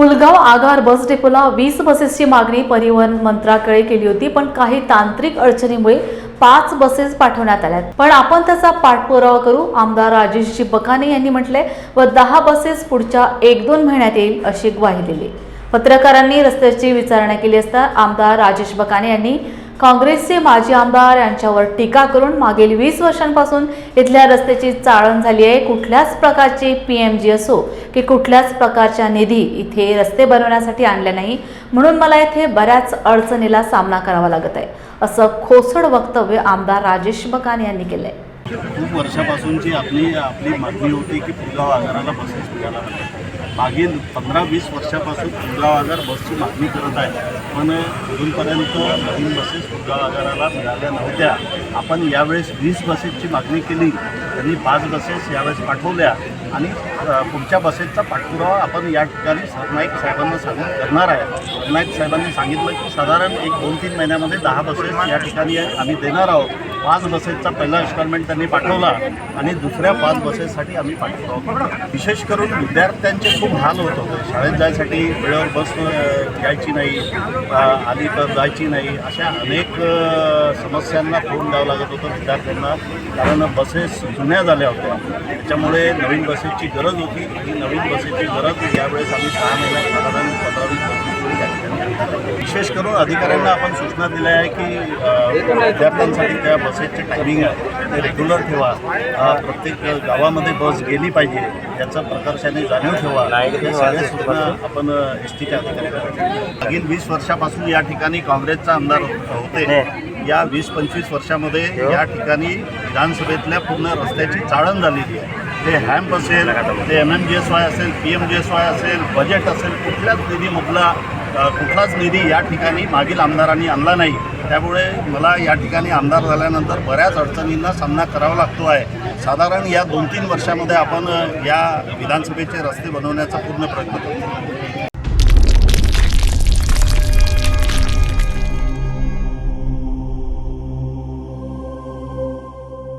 पुलगाव आगार बस डेपोला वीस बसेसची मागणी परिवहन मंत्र्याकडे केली होती पण काही तांत्रिक अडचणीमुळे पाच बसेस पाठवण्यात आल्या पण आपण त्याचा पाठपुरावा करू आमदार राजेशजी बकाने यांनी म्हटले व दहा बसेस पुढच्या एक दोन महिन्यात येईल अशी ग्वाही दिली. पत्रकारांनी रस्त्याची विचारणा केली असता आमदार राजेश बकाने यांनी काँग्रेसचे माजी आमदार यांच्यावर टीका करून मागील वीस वर्षांपासून इथल्या रस्त्याची चाळण झाली आहे. कुठल्याच प्रकारची पी एम जी असो की कुठल्याच प्रकारच्या निधी इथे रस्ते बनवण्यासाठी आणल्या नाही. म्हणून मला इथे बऱ्याच अडचणीला सामना करावा लागत आहे असं खोसड वक्तव्य आमदार राजेश बकान यांनी केलं आहे खूप वर्षापासूनची आपली आपली मागणी होती की पुलगाव आगाराला बसेस मिळायला मागील पंधरा वीस वर्षापासून पुलगाव आगार बसची मागणी करत आहे. पण अजूनपर्यंत नवीन बसेस पुलगाव आगाराला मिळाल्या नव्हत्या. आपण यावेळेस वीस बसेसची मागणी केली. त्यांनी पाच बसेस यावेळेस पाठवल्या आणि पुढच्या बसेसचा पाठपुरावा आपण या ठिकाणी सरनाईक साहेबांना सांगून करणार आहे. सरनाईक साहेबांनी सांगितलं की साधारण एक दोन तीन महिन्यामध्ये दहा बसेस या ठिकाणी आम्ही देणार आहोत. पाच बसेसचा पहिला इन्स्टॉलमेंट त्यांनी पाठवला आणि दुसऱ्या पाच बसेससाठी आम्ही पाठवतो विशेष करून विद्यार्थ्यांचे खूप हाल होत होते. शाळेत जायसाठी वेळेवर बस घ्यायची यायची नाही आली तर जायची नाही अशा अनेक समस्यांना तोंड द्यावं लागत होतं विद्यार्थ्यांना. कारण बसेस जुन्या झाल्या होत्या. त्याच्यामुळे नवीन बसेसची गरज होती. ही नवीन बसेसची गरज यावेळेस आम्ही सहा महिन्यात साधारण पंधरा वीस विशेष करून अधिकाऱ्यांना आपण सूचना दिल्या आहे की विद्यार्थ्यांसाठी त्या बसेसचे टायमिंग आहे. ते रेग्युलर ठेवा. प्रत्येक गावामध्ये बस गेली पाहिजे याचा प्रकर्षाने जाणीव ठेवा. या सगळ्या सूचना आपण एस टीच्या अधिकाऱ्यांना मागील वीस वर्षापासून या ठिकाणी काँग्रेसचा आमदार होते. या वीस पंचवीस वर्षामध्ये या ठिकाणी विधानसभेतल्या पूर्ण रस्त्याची चाळण झालेली आहे. ते हॅम्प असेल ते M M G S Y असेल P M G S Y असेल बजेट असेल कुठल्याच निधी मुकला कुठलाच निधी या ठिकाणी मागील आमदारांनी आणला नाही. त्यामुळे मला या ठिकाणी आमदार झाल्यानंतर बऱ्याच अडचणींना सामना करावा लागतो आहे. साधारण या दोन तीन वर्षामध्ये आपण या विधानसभेचे रस्ते बनवण्याचा पूर्ण प्रयत्न करतो.